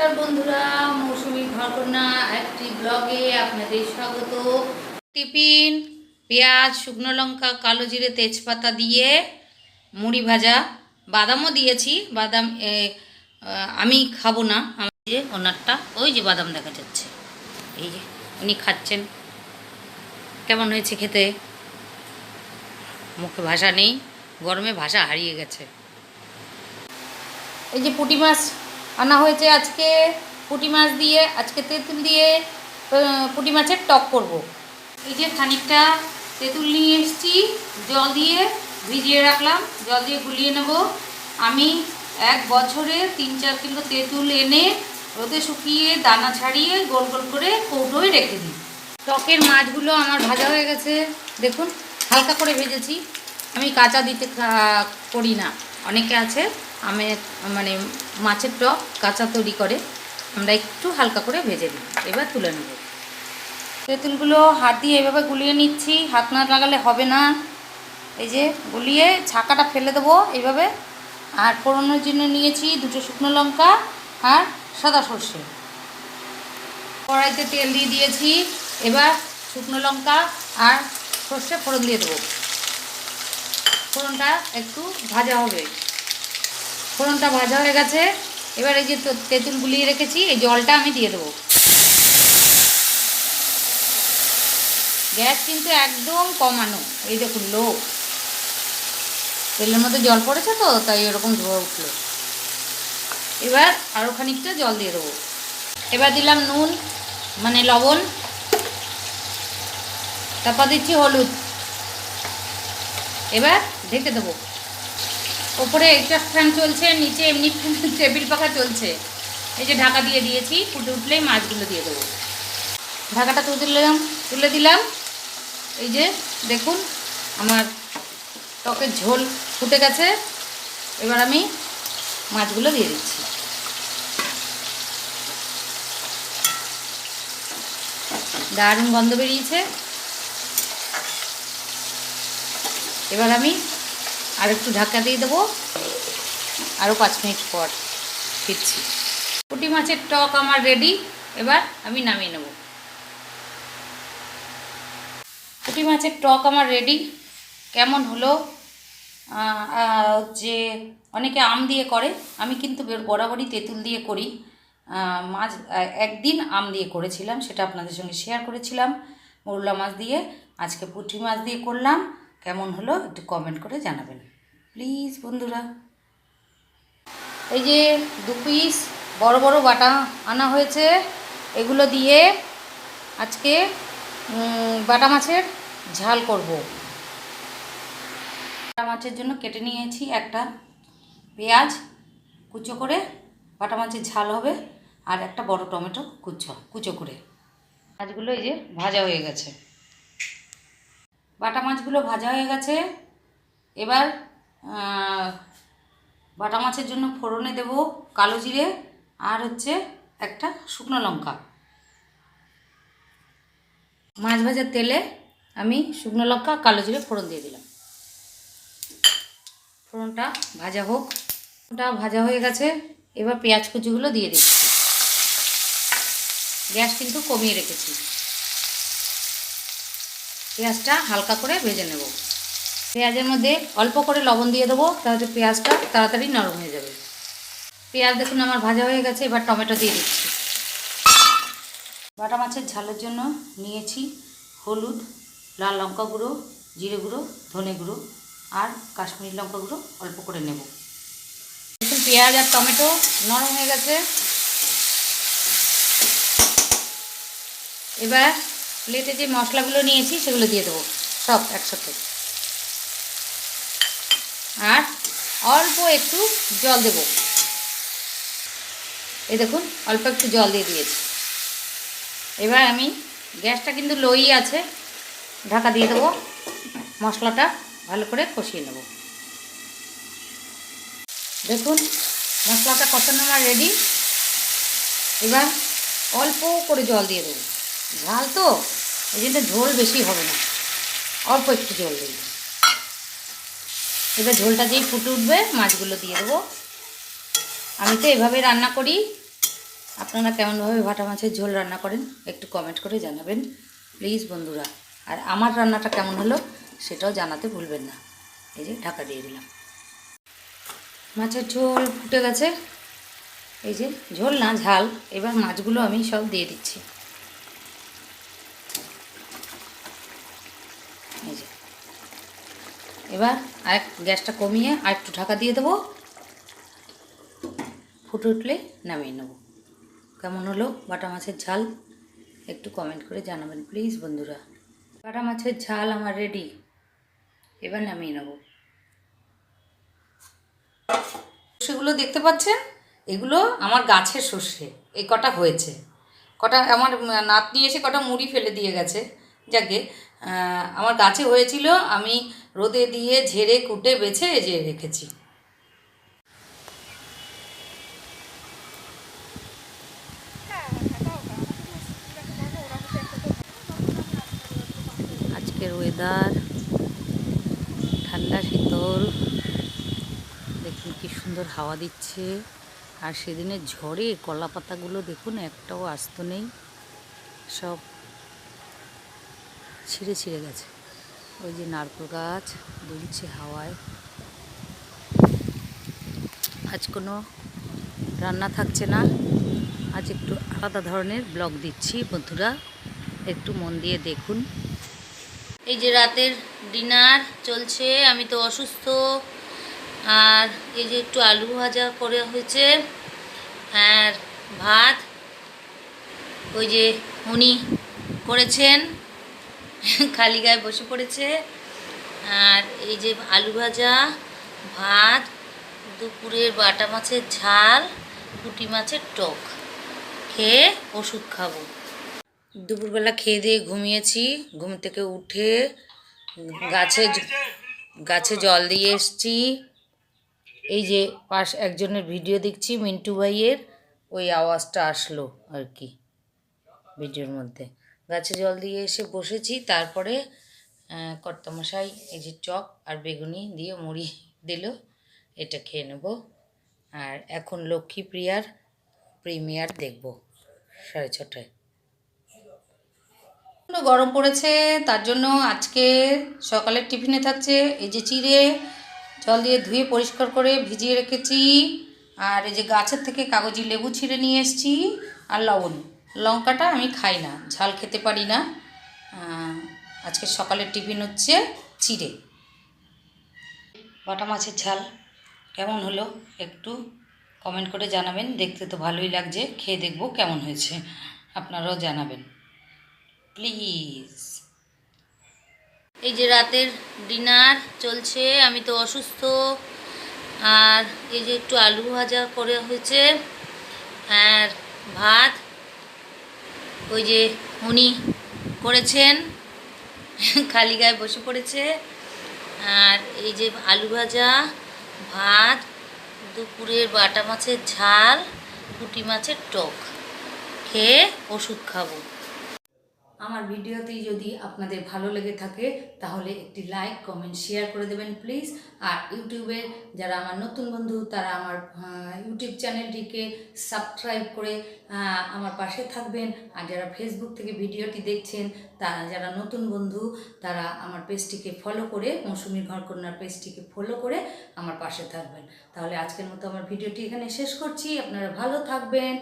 নমস্কার বন্ধুরা, মৌসুমী ঘরকন্যা একটি ব্লগে আপনাদের স্বাগত। টিফিন, পেঁয়াজ, শুকনো লঙ্কা, কালো জিরে, তেজপাতা দিয়ে মুড়ি ভাজা। বাদামও দিয়েছি, বাদাম আমি খাব না। আমার যে ওনারটা, ওই যে বাদাম দেখা যাচ্ছে। এই যে উনি খাচ্ছেন। কেমন হয়েছে খেতে? মুখে ভাষা নেই, গরমে ভাষা হারিয়ে গেছে। এই যে পুঁটি মাছ আনা হয়েছে আজকে পুঁটি মাছ দিয়ে, আজকে তেঁতুল দিয়ে পুঁটি মাছের টক করব। এই যে খানিকটা তেঁতুল নিয়ে এসেছি, জল দিয়ে ভিজিয়ে রাখলাম, জল দিয়ে গুলিয়ে নেব। আমি এক বছরে তিন চার কিলো তেঁতুল এনে রোদে শুকিয়ে দানা ছাড়িয়ে গোল গোল করে কৌটোয় রেখে দিই। টকের মাছগুলো আমার ভাজা হয়ে গেছে। দেখুন, হালকা করে ভেজেছি। আমি কাঁচা দিতে করি না। অনেকে আছে আমি মানে মাছের টক, কাঁচা তৈরি করে আমরা একটু হালকা করে ভেজে নিই এবার তুলে নেব। তেঁতুলগুলো হাত দিয়ে এভাবে গুলিয়ে নিচ্ছি। হাত না লাগালে হবে না। এই যে গুলিয়ে ছাকাটা ফেলে দেবো এইভাবে আর ফোড়নোর জন্য নিয়েছি দুটো শুকনো লঙ্কা আর সাদা সর্ষে। কড়াইতে তেল দিয়ে দিয়েছি। এবার শুকনো লঙ্কা আর সর্ষে ফোড়ন দিয়ে দেবো। ফোড়নটা একটু ভাজা হবে। ফোড়নটা ভাজা হয়ে গেছে। এবার এই যে তেঁতুল গুলিয়ে রেখেছি, এই জলটা আমি দিয়ে দেবো। গ্যাস কিন্তু একদম কমানো। এই দেখুন, লো। তেলের মধ্যে জল পড়েছে তো, তাই এরকম ধোয়া উঠল। এবার আরও খানিকটা জল দিয়ে দেবো। এবার দিলাম নুন মানে লবণ। তারপর দিচ্ছি হলুদ। এবার ঢেকে দেবো। ওপরে এক্সস্ট ফ্যান চলছে, নিচে এমনি টেবিল পাখা চলছে। এই যে ঢাকা দিয়ে দিয়েছি, ফুটে উঠলেই মাছগুলো দিয়ে দেবো। ঢাকাটা তুলে দিলাম তুলে দিলাম। এই যে দেখুন, আমার টকের ঝোল ফুটে গেছে। এবার আমি মাছগুলো দিয়ে দিচ্ছি। দারুণ গন্ধ বেরিয়েছে। এবার আমি আর একটু ঢাকা দিয়ে দেবো। আরও পাঁচ মিনিট পর ফিরছি। পুঁটি মাছের টক আমার রেডি এবার আমি নামিয়ে নেব। পুঁটি মাছের টক আমার রেডি কেমন হলো? যে অনেকে আম দিয়ে করে, আমি কিন্তু বরাবরই তেঁতুল দিয়ে করি। মাছ একদিন আম দিয়ে করেছিলাম, সেটা আপনাদের সঙ্গে শেয়ার করেছিলাম। মোরলা মাছ দিয়ে, আজকে পুঁটি মাছ দিয়ে করলাম। কেমন হলো একটু কমেন্ট করে জানাবেন। প্লিজ বন্ধুরা। এই যে দু পিস বড় বড় বাটা আনা হয়েছে, এগুলো দিয়ে আজকে বাটা মাছের ঝাল করব। বাটা মাছের জন্য কেটে নিয়েছি একটা পেঁয়াজ কুচো করে, বাটা মাছের ঝাল হবে, আর একটা বড় টমেটো কুচো কুচো করে। মাছগুলো এই যে ভাজা হয়ে গেছে। বাটা মাছগুলো ভাজা হয়ে গেছে। এবার বাটা মাছের জন্য ফোড়নে দেব কালো জিরে আর হচ্ছে একটা শুকনো লঙ্কা। মাছ ভাজার তেলে আমি শুকনো লঙ্কা, কালো জিরে ফোড়ন দিয়ে দিলাম। ফোড়নটা ভাজা হোক। ফোড়নটা ভাজা হয়ে গেছে। এবার পেঁয়াজ কুচিগুলো দিয়ে দিচ্ছি। গ্যাস কিন্তু কমিয়ে রেখেছি। পেঁয়াজটা হালকা করে ভেজে নেব। পেঁয়াজের মধ্যে অল্প করে লবণ দিয়ে দেবো, তাহলে পেঁয়াজটা তাড়াতাড়ি নরম হয়ে যাবে। পেঁয়াজ দেখুন আমার ভাজা হয়ে গেছে, এবার টমেটো দিয়ে দিচ্ছি। বাটা মাছের ঝালের জন্য নিয়েছি হলুদ, লাল লঙ্কা গুঁড়ো, জিরে গুঁড়ো, ধনে গুঁড়ো আর কাশ্মীরি লঙ্কা গুঁড়ো অল্প করে নেব। দেখুন পেঁয়াজ আর টমেটো নরম হয়ে গেছে। এবার প্লেটে যে মশলাগুলো নিয়েছি সেগুলো দিয়ে দেবো, সব একসাথে। আর অল্প একটু জল দেব। এই দেখুন, অল্প একটু জল দিয়ে দিয়েছি। এবার আমি গ্যাসটা কিন্তু লোই আছে, ঢাকা দিয়ে দেবো, মশলাটা ভালো করে কষিয়ে নেব। দেখুন, মশলাটা কষানো আমার রেডি এবার অল্প করে জল দিয়ে দেবো। ঝাল তো, এই জন্য ঝোল বেশি হবে না। অল্প একটু ঝোল দেবো এবার ঝোলটা যেই ফুটে উঠবে, মাছগুলো দিয়ে দেবো। আমি তো এভাবে রান্না করি। আপনারা কেমনভাবে ভাটা মাছের ঝোল রান্না করেন, একটু কমেন্ট করে জানাবেন। প্লিজ বন্ধুরা, আর আমার রান্নাটা কেমন হলো, সেটাও জানাতে ভুলবেন না। এই যে ঢাকা দিয়ে দিলাম। মাছের ঝোল ফুটে গেছে। এই যে ঝোল না, ঝাল। এবার মাছগুলো আমি সব দিয়ে দিচ্ছি এই যে এবার আর গ্যাসটা কমিয়ে আর একটু ঢাকা দিয়ে দেবো। ফুটে উঠলে নামিয়ে নেব। কেমন হলো বাটা মাছের ঝাল? একটু কমেন্ট করে জানাবেন প্লিজ বন্ধুরা। বাটা মাছের ঝাল আমার রেডি এবার নামিয়ে নেব। সর্ষেগুলো দেখতে পাচ্ছেন? এগুলো আমার গাছের সর্ষে। এই কটা হয়েছে। কটা আমার নাতনি এসে কটা মুড়ি ফেলে দিয়ে গেছে। যাকে আমার গাছে হয়েছিল, আমি রোদে দিয়ে ঝেড়ে, কুটে, বেছে যে রেখেছি। আজকের ওয়েদার ঠান্ডা, শীতল। দেখুন কি সুন্দর হাওয়া দিচ্ছে। আর সেদিনের ঝড়ে কলা পাতাগুলো দেখুন, একটাও আস্ত নেই। সব ছিঁড়ে ছিঁড়ে গেছে। ওই যে নারকেল গাছ দুলছে হাওয়ায়। আজ কোনো রান্না থাকছে না। আজ একটু আলাদা ধরনের ব্লগ দিচ্ছি বন্ধুরা। একটু মন দিয়ে দেখুন। এই যে রাতের ডিনার চলছে, আমি তো অসুস্থ। আর এই যে একটু আলু ভাজা করে হয়েছে আর ভাত। ওই যে উনি করেছেন। খালি গায়ে বসে পড়েছে। আর এই যে আলু ভাজা, ভাত, দুপুরের বাটা মাছের ঝাল, পুঁটি মাছের টক। খেয়ে ওষুধ খাব। দুপুরবেলা খেয়ে দিয়ে ঘুমিয়েছি। ঘুম থেকে উঠে গাছে গাছে জল দিয়ে এসছি। এই যে পাশ, একজনের ভিডিও দেখছি, মিন্টু ভাইয়ের, ওই আওয়াজটা আসলো আর কি, ভিডিওর মধ্যে। গাছে জল দিয়ে এসে বসেছি। তারপরে কর্তামশাই এই যে চপ আর বেগুনি দিয়ে মুড়ি দিল, এটা খেয়ে নেব। আর এখন লক্ষ্মী প্রিয়ার প্রিমিয়ার দেখব সাড়ে ছটায়। গরম পড়েছে, তার জন্য আজকে সকালের টিফিনে থাকছে এই যে চিড়ে, জল দিয়ে ধুয়ে পরিষ্কার করে ভিজিয়ে রেখেছি। আর এই যে গাছের থেকে কাগজি লেবু ছিঁড়ে নিয়ে এসেছি আর লবণ। লঙ্কাটা আমি খাই না, ঝাল খেতে পারি না। আজকে সকালের টিফিন হচ্ছে চিড়ে। বাটা মাছের ঝাল, কেমন হলো একটু কমেন্ট করে জানাবেন, দেখতে তো ভালোই লাগছে, খেয়ে দেখব কেমন হয়েছে, আপনারাও জানাবেন। প্লিজ এই যে রাতের ডিনার চলছে, আমি তো অসুস্থ, আর এই যে একটু আলু ভাজা করে হয়েছে, আর ভাত ওই যে উনি করেছেন, খালি গায়ে বসে পড়েছে। আর এই যে আলু ভাজা, ভাত, দুপুরের বাটা মাছের ঝাল, পুঁটি মাছের টক। খেয়ে ওষুধ খাব। আমার ভিডিওটি যদি আপনাদের ভালো লেগে থাকে, তাহলে একটি লাইক কমেন্ট শেয়ার করে দেবেন প্লিজ আর ইউটিউবের যারা আমার নতুন বন্ধু, তারা আমার ইউটিউব চ্যানেলটিকে সাবস্ক্রাইব করে আমার পাশে থাকবেন। আর যারা ফেসবুক থেকে ভিডিওটি দেখছেন, তারা যারা নতুন বন্ধু, তারা আমার পেজটিকে ফলো করে, মৌসুমী ঘরকন্যার পেজটিকে ফলো করে আমার পাশে থাকবেন। তাহলে আজকের মতো আমার ভিডিওটি এখানে শেষ করছি। আপনারা ভালো থাকবেন।